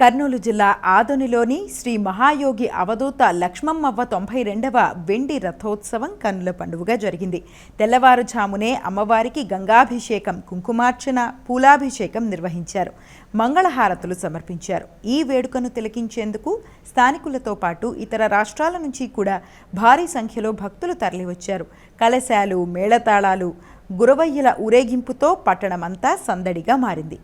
కర్నూలు జిల్లా ఆదోనిలోని శ్రీ మహాయోగి అవధూత లక్ష్మమ్మవ్వ తొంభై రెండవ వెండి రథోత్సవం కన్నుల పండుగగా జరిగింది. తెల్లవారుజామునే అమ్మవారికి గంగాభిషేకం కుంకుమార్చన పూలాభిషేకం నిర్వహించారు. మంగళహారతులు సమర్పించారు. ఈ వేడుకను తిలకించేందుకు స్థానికులతో పాటు ఇతర రాష్ట్రాల నుంచి కూడా భారీ సంఖ్యలో భక్తులు తరలివచ్చారు. కలశాలు మేళతాళాలు గురవయ్యల ఊరేగింపుతో పట్టణమంతా సందడిగా మారింది.